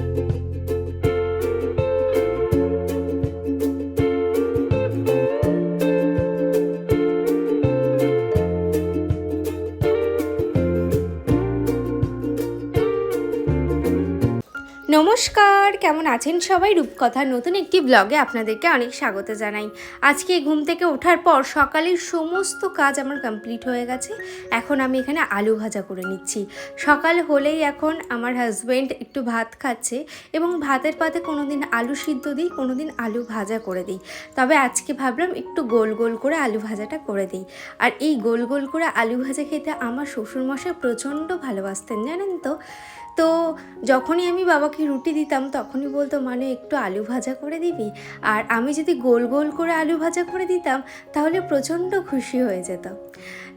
thank you কেমন আছেন সবাই? রূপকথার নতুন একটি ব্লগে আপনাদেরকে অনেক স্বাগত জানাই। আজকে ঘুম থেকে ওঠার পর সকালের সমস্ত কাজ আমার কমপ্লিট হয়ে গেছে। এখন আমি এখানে আলু ভাজা করে নিচ্ছি। সকাল হলেই এখন আমার হাজব্যান্ড একটু ভাত খাচ্ছে এবং ভাতের পাতে কোনো দিন আলু সিদ্ধ দিই কোনো দিন আলু ভাজা করে দিই। তবে আজকে ভাবলাম একটু গোল গোল করে আলু ভাজাটা করে দিই। আর এই গোল গোল করে আলু ভাজা খেতে আমার শ্বশুরমশাই প্রচণ্ড ভালোবাসতেন, জানেন তো? তো যখনই আমি বাবাকে রুটি দিতাম, তখনই বলতো মানে একটু আলু ভাজা করে দিবি? আর আমি যদি গোল গোল করে আলু ভাজা করে দিতাম, তাহলে প্রচণ্ড খুশি হয়ে যেত।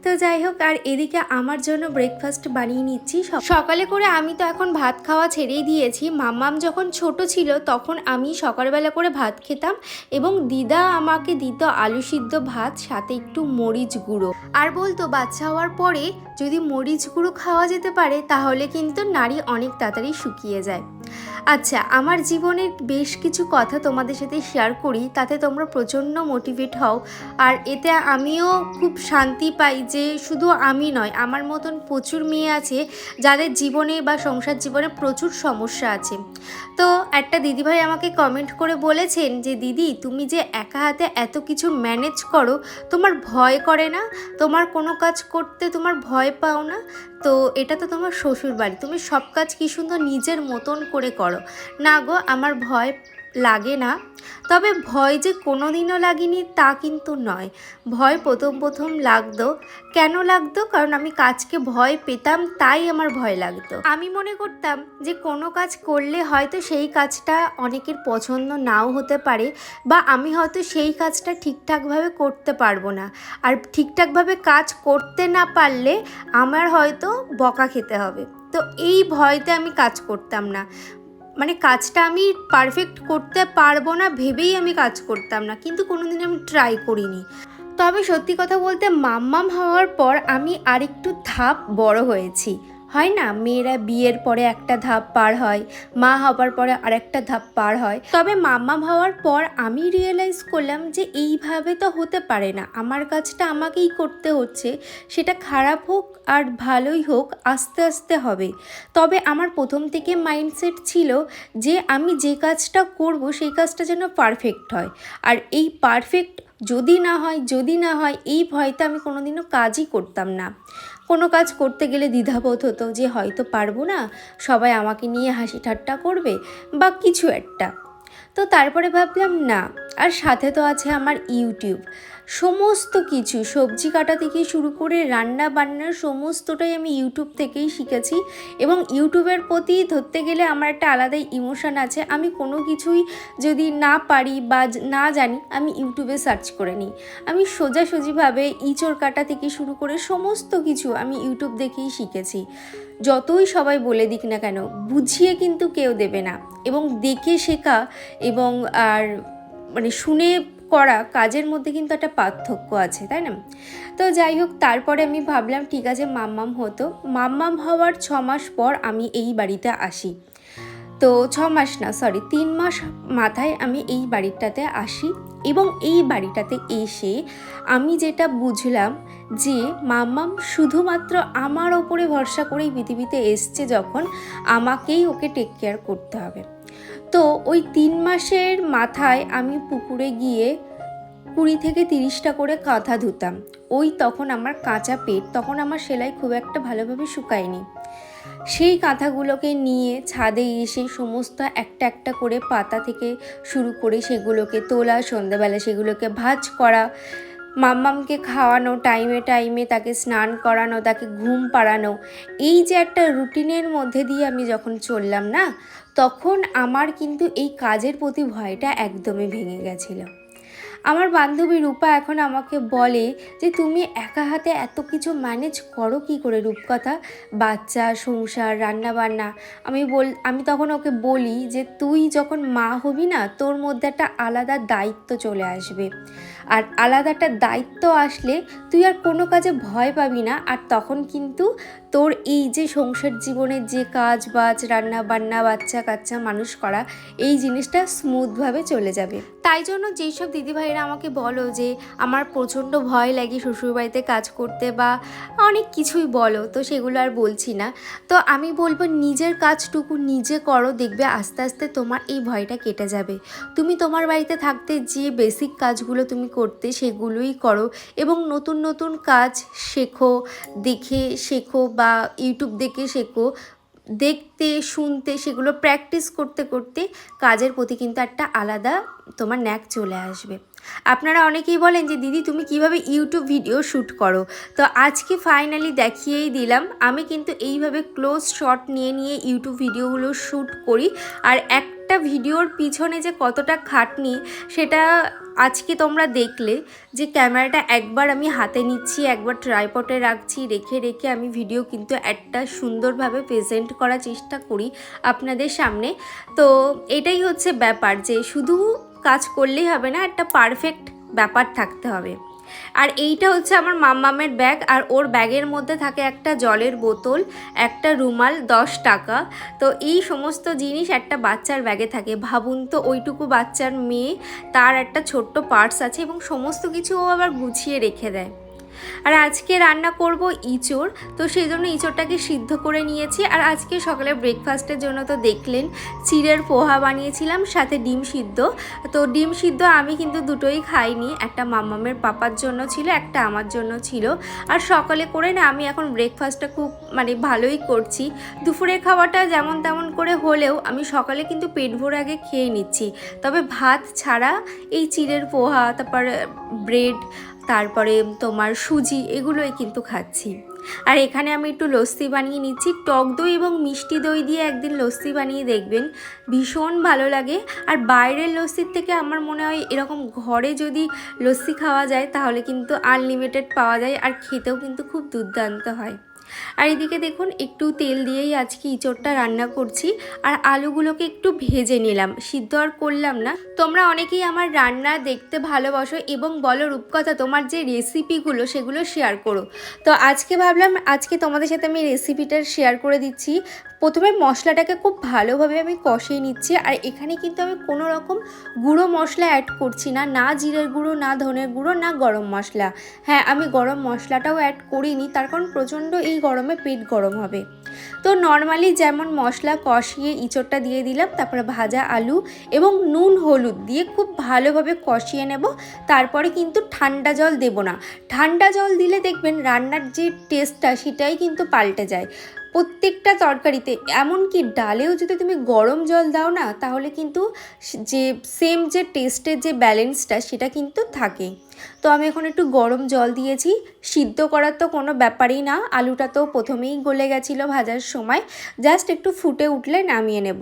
তো যাই হোক, আর এদিকে আমার জন্য ব্রেকফাস্ট বানিয়ে নিচ্ছি সকালে করে আমি তো এখন ভাত খাওয়া ছেড়েই দিয়েছি। মাম্মাম যখন ছোট ছিল, তখন আমি সকালবেলা করে ভাত খেতাম এবং দিদা আমাকে দিত আলু সিদ্ধ ভাত, সাথে একটু মরিচ গুঁড়ো। আর বলতো, বাচ্চা হওয়ার পরে যদি মরিচ গুঁড়ো খাওয়া যেতে পারে, তাহলে কিন্তু নারী অনেক তাড়াতাড়ি শুকিয়ে যায়। আচ্ছা আমার জীবনের বেশ কিছু কথা তোমাদের সাথে শেয়ার করি, তাতে তোমরা প্রচণ্ড মোটিভেট হও। আর এতে আমিও খুব শান্তি পাই যে শুধু আমি নয়, আমার মতন প্রচুর মেয়ে আছে যাদের জীবনে বা সংসার জীবনে প্রচুর সমস্যা আছে। তো একটা দিদিভাই আমাকে কমেন্ট করে বলেছেন যে, দিদি, তুমি যে একা হাতে এত কিছু ম্যানেজ করো, তোমার ভয় করে না? তোমার কোনো কাজ করতে তোমার ভয় পাও না? তো এটা তো তোমার শ্বশুর বাড়ি তুমি সব কাজ কি সুন্দর নিজের মতন করে করো। না গো, আমার ভয় লাগে না। তবে ভয় যে কোনো দিনও লাগেনি তা কিন্তু নয়। ভয় প্রথম প্রথম লাগতো। কেন লাগতো? কারণ আমি কাজকে ভয় পেতাম, তাই আমার ভয় লাগতো। আমি মনে করতাম যে কোনো কাজ করলে হয়তো সেই কাজটা অনেকের পছন্দ নাও হতে পারে বা আমি হয়তো সেই কাজটা ঠিকঠাকভাবে করতে পারব না। আর ঠিকঠাকভাবে কাজ করতে না পারলে আমার হয়তো বকা খেতে হবে। তো এই ভয়তে আমি কাজ করতাম না। মানে কাজটা আমি পারফেক্ট করতে পারব না ভেবেই আমি কাজ করতাম না, কিন্তু কোনোদিন আমি ট্রাই করিনি। তবে সত্যি কথা বলতে মাম্মাম হওয়ার পর আমি আরেকটু ধাপ বড় হয়েছি। হয় না? মেয়েরা বিয়ের পরে একটা ধাপ পার হয়, মা হবার পরে আরেকটা ধাপ পার হয়। তবে মাম্মাম হওয়ার পর আমি রিয়েলাইজ করলাম যে এইভাবে তো হতে পারে না। আমার কাজটা আমাকেই করতে হচ্ছে। সেটা খারাপ হোক আর ভালোই হোক, আস্তে আস্তে হবে। তবে আমার প্রথম থেকে মাইন্ডসেট ছিল যে আমি যে কাজটা করব, সেই কাজটা যেন পারফেক্ট হয়। আর এই পারফেক্ট যদি না হয়, যদি না হয়, এই ভয়তে আমি কোনোদিনও কাজই করতাম না। কোনো কাজ করতে গেলে দ্বিধাবোধ হতো যে হয়তো পারব না, সবাই আমাকে নিয়ে হাসি ঠাট্টা করবে বা কিছু একটা। তো তারপরে ভাবলাম, না, আর সাথে তো আছে আমার ইউটিউব। সমস্ত কিছু, সবজি কাটা থেকে শুরু করে রান্না বান্নার সমস্তটাই আমি ইউটিউব থেকেই শিখেছি এবং ইউটিউবের প্রতি ধরতে গেলে আমার একটা আলাদাই ইমোশান আছে। আমি কোনো কিছুই যদি না পারি বা না জানি, আমি ইউটিউবে সার্চ করে নিই। আমি সোজাসুজিভাবে ইঁচড় কাটা থেকে শুরু করে সমস্ত কিছু আমি ইউটিউব দেখেই শিখেছি। যতই সবাই বলে দিক না কেন, বুঝিয়ে কিন্তু কেউ দেবে না। এবং দেখে শেখা এবং আর মানে শুনে করা কাজের মধ্যে কিন্তু একটা পার্থক্য আছে, তাই না? তো যাই হোক, তারপরে আমি ভাবলাম, ঠিক আছে, মাম্মাম হতো। মাম্মাম হওয়ার ছ মাস পর আমি এই বাড়িতে আসি। তো ছ মাস না সরি তিন মাস মাথায় আমি এই বাড়িটাতে আসি এবং এই বাড়িটাতে এসে আমি যেটা বুঝলাম যে মাম্মাম শুধুমাত্র আমার ওপরে ভরসা করেই পৃথিবীতে এসছে যখন আমাকেই ওকে টেক কেয়ার করতে হবে। তো ওই তিন মাসের মাথায় আমি পুকুরে গিয়ে কুড়ি থেকে তিরিশটা করে কাঁথা ধুতাম। ওই তখন আমার কাঁচা পেট, তখন আমার সেলাই খুব একটা ভালোভাবে শুকায়নি। সেই কাঁথাগুলোকে নিয়ে ছাদে এসে সমস্ত একটা একটা করে পাতা থেকে শুরু করে সেগুলোকে তোলা, সন্ধ্যাবেলা সেগুলোকে ভাজ করা, মাম্মামকে খাওয়ানো, টাইমে টাইমে তাকে স্নান করানো, তাকে ঘুম পাড়ানো, এই যে একটা রুটিনের মধ্যে দিয়ে আমি যখন চললাম না তখন আমার কিন্তু এই কাজের প্রতি ভয়টা একদমই ভেঙে গেছিল। আমার বান্ধবী রূপা এখন আমাকে বলে যে, তুমি একা হাতে এত কিছু ম্যানেজ করো কি করে রূপকথা? বাচ্চা, সংসার রান্না বান্না আমি বল, আমি তখন ওকে বলি যে, তুই যখন মা হবি না, তোর মধ্যে একটা আলাদা দায়িত্ব চলে আসবে। আর আলাদা একটা দায়িত্ব আসলে তুই আর কোনো কাজে ভয় পাবি না। আর তখন কিন্তু তোর এই যে সংসার জীবনের যে কাজ বাজ রান্না বান্না, বাচ্চা কাচ্চা, মানুষ করা, এই জিনিসটা স্মুথভাবে চলে যাবে। তাই জন্য যেই সব দিদিভাইরা আমাকে বলো যে, আমার প্রচণ্ড ভয় লাগে শ্বশুরবাড়িতে কাজ করতে বা অনেক কিছুই বলো, তো সেগুলো আর বলছি না। তো আমি বলব, নিজের কাজটুকু নিজে করো, দেখবে আস্তে আস্তে তোমার এই ভয়টা কেটে যাবে। তুমি তোমার বাড়িতে থাকতে যে বেসিক কাজগুলো তুমি করতে সেগুলোই করো এবং নতুন নতুন কাজ শেখো, দেখে শেখো বা ইউটিউব দেখে শেখো। দেখতে, শুনতে সেগুলো প্র্যাকটিস করতে করতে কাজের প্রতি কিন্তু একটা আলাদা তোমার ন্যাক চলে আসবে। আপনারা অনেকেই বলেন যে, দিদি, তুমি কীভাবে ইউটিউব ভিডিও শ্যুট করো? তো আজকে ফাইনালি দেখিয়েই দিলাম, আমি কিন্তু এইভাবে ক্লোজ শট নিয়ে নিয়ে ইউটিউব ভিডিওগুলো শ্যুট করি। আর একটা ভিডিওর পিছনে যে কতটা খাটনি, সেটা আজকে তোমরা দেখলে যে ক্যামেরাটা একবার আমি হাতে নিচ্ছি, একবার ট্রাইপটে রাখছি, রেখে রেখে আমি ভিডিও কিন্তু একটা সুন্দরভাবে প্রেজেন্ট করার চেষ্টা করি আপনাদের সামনে। তো এটাই হচ্ছে ব্যাপার যে শুধু কাজ করলেই হবে না, একটা পারফেক্ট ব্যাপার থাকতে হবে। আর এইটা হচ্ছে আমার মাম্মামের ব্যাগ, আর ওর ব্যাগের মধ্যে থাকে একটা জলের বোতল, একটা রুমাল, দশ টাকা। তো এই সমস্ত জিনিস একটা বাচ্চার ব্যাগে থাকে। ভাবুন তো, ওইটুকু বাচ্চার মেয়ে, তার একটা ছোট্ট পার্টস আছে এবং সমস্ত কিছু ও আবার গুছিয়ে রেখে দেয়। আর আজকে রান্না করব ইঁচড়। তো সেই জন্য ইঁচড়টাকে সিদ্ধ করে নিয়েছি। আর আজকে সকালে ব্রেকফাস্টের জন্য তো দেখলেন, চিড়ের পোহা বানিয়েছিলাম, সাথে ডিম সিদ্ধ। তো ডিম সিদ্ধ আমি কিন্তু দুটোই খাইনি, একটা মাম্মামের পাপার জন্য ছিল, একটা আমার জন্য ছিল। আর সকালে করে না আমি এখন ব্রেকফাস্টটা খুব মানে ভালোই করছি। দুপুরের খাওয়াটা যেমন তেমন করে হলেও আমি সকালে কিন্তু পেট ভরে আগে খেয়ে নিচ্ছি। তবে ভাত ছাড়া এই চিড়ের পোহা, তারপর ব্রেড তারপরে তোমার সুজি এগুলোই কিন্তু খাচ্ছি। আর এখানে আমি একটু লস্যি বানিয়ে নিচ্ছি। টক দই এবং মিষ্টি দই দিয়ে একদিন লস্যি বানিয়ে দেখবেন। ভীষণ ভালো লাগে। আর বাইরের লস্যির থেকে আমার মনে হয় এরকম ঘরে যদি লস্যি খাওয়া যায় তাহলে কিন্তু আনলিমিটেড পাওয়া যায়। আর খেতেও কিন্তু খুব দুর্দান্ত হয়। আর এদিকে দেখুন, একটু তেল দিয়েই আজকে ইঁচড়টা রান্না করছি। আর আলুগুলোকে একটু ভেজে নিলাম। সিদ্ধ আর করলাম না। তোমরা অনেকেই আমার রান্না দেখতে ভালোবাসো এবং বলো, রূপকথা, তোমার যে রেসিপিগুলো সেগুলো শেয়ার করো। তো আজকে ভাবলাম, আজকে তোমাদের সাথে আমি রেসিপিটা শেয়ার করে দিচ্ছি। প্রথমে মশলাটাকে খুব ভালোভাবে আমি কষিয়ে নিচ্ছি। আর এখানে কিন্তু আমি কোনো রকম গুঁড়ো মশলা অ্যাড করছি না। না জিরের গুঁড়ো, না ধনের গুঁড়ো, না গরম মশলা। হ্যাঁ আমি গরম মশলাটাও অ্যাড করিনি। তার কারণ প্রচণ্ড এই গরমে পেট গরম হবে। তো নর্মালি যেমন মশলা কষিয়ে ইঁচড়টা দিয়ে দিলাম, তারপরে ভাজা আলু এবং নুন হলুদ দিয়ে খুব ভালোভাবে কষিয়ে নেব। তারপরে কিন্তু ঠান্ডা জল দেব না। ঠান্ডা জল দিলে দেখবেন রান্নার যে টেস্টটা সেটাই কিন্তু পাল্টে যায়। প্রত্যেকটা তরকারিতে, এমনকি ডালেও যদি তুমি গরম জল দাও না, তাহলে কিন্তু যে সেম যে টেস্টের যে ব্যালেন্সটা সেটা কিন্তু থাকে। তো আমি এখন একটু গরম জল দিয়েছি। সিদ্ধ করার তো কোনো ব্যাপারই না। আলুটা তো প্রথমেই গলে গেছিল ভাজার সময়। জাস্ট একটু ফুটে উঠলে নামিয়ে নেব।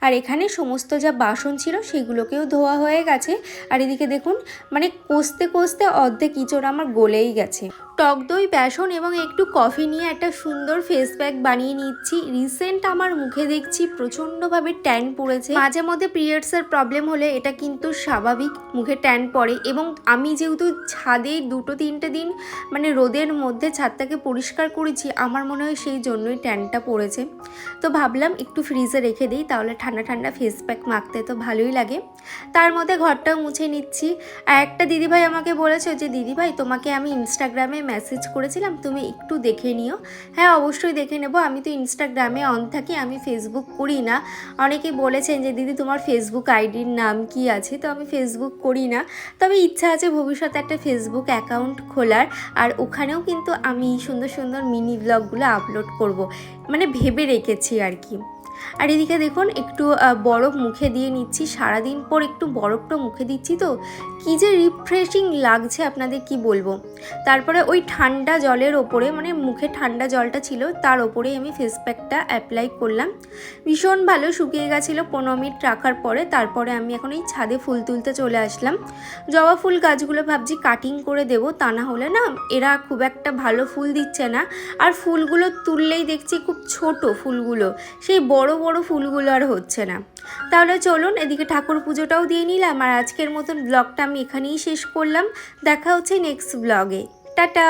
আর এখানে সমস্ত যা বাসন ছিল সেগুলোকেও ধোয়া হয়ে গেছে। আর এদিকে দেখুন মানে কষতে কষতে অর্ধেক ইঁচড় আমার গলেই গেছে। টক দই, বেসন এবং একটু কফি নিয়ে একটা সুন্দর ফেস প্যাক বানিয়ে নিচ্ছি। রিসেন্ট আমার মুখে দেখছি, প্রচণ্ডভাবে ট্যান পড়েছে। মাঝে মধ্যে পিরিয়ডসের প্রবলেম হলে এটা কিন্তু স্বাভাবিক। মুখে ট্যান পড়ে এবং আমি যেহেতু ছাদে দুটো তিনটে দিন মানে রোদের মধ্যে ছাদটাকে পরিষ্কার করেছি, আমার মনে হয় সেই জন্যই ট্যানটা পড়েছে। তো ভাবলাম একটু ফ্রিজে রেখে দিই, তাহলে ঠান্ডা ঠান্ডা ফেস প্যাক মাখতে তো ভালোই লাগে। তার মধ্যে ঘরটাও মুছে নিচ্ছি। আর একটা দিদিভাই আমাকে বলেছে যে, দিদিভাই, তোমাকে আমি ইনস্টাগ্রামে মেসেজ করেছিলাম, তুমি একটু দেখে নিও। হ্যাঁ অবশ্যই দেখে নেব। আমি তো ইনস্টাগ্রামে অন থাকি, আমি ফেসবুক করি না। অনেকেই বলেছেন যে, দিদি, তোমার ফেসবুক আইডির নাম কি আছে? তো আমি ফেসবুক করি না। তবে ইচ্ছা আছে ভবিষ্যতে একটা ফেসবুক অ্যাকাউন্ট খোলার আর ওখানেও কিন্তু আমি সুন্দর সুন্দর মিনি ব্লগগুলো আপলোড করব। মানে ভেবে রেখেছি আর কি। আর এদিকে দেখুন, একটু বরফ মুখে দিয়ে নিচ্ছি। সারাদিন পর একটু বরফটা মুখে দিচ্ছি তো। কী যে রিফ্রেশিং লাগছে আপনাদের কি বলব। তারপরে ওই ঠান্ডা জলের ওপরে মানে মুখে ঠান্ডা জলটা ছিল, তার ওপরেই আমি ফেস প্যাকটা অ্যাপ্লাই করলাম। ভীষণ ভালো, শুকিয়ে গেছিল পনেরো মিনিট রাখার পরে। তারপরে আমি এখন এই ছাদে ফুল তুলতে চলে আসলাম। জবা ফুল গাছগুলো ভাবছি কাটিং করে দেবো, তা না হলে না এরা খুব একটা ভালো ফুল দিচ্ছে না। আর ফুলগুলো তুললেই দেখছি খুব ছোট ফুলগুলো। সেই বড় বড় ফুলগুলো আর হচ্ছে না। তাহলে চলুন এদিকে ঠাকুর পুজোটাও দিয়ে নিলাম আর আজকের মতন ব্লগটা আমি এখানেই শেষ করলাম। দেখা হচ্ছে নেক্সট ব্লগে টাটা!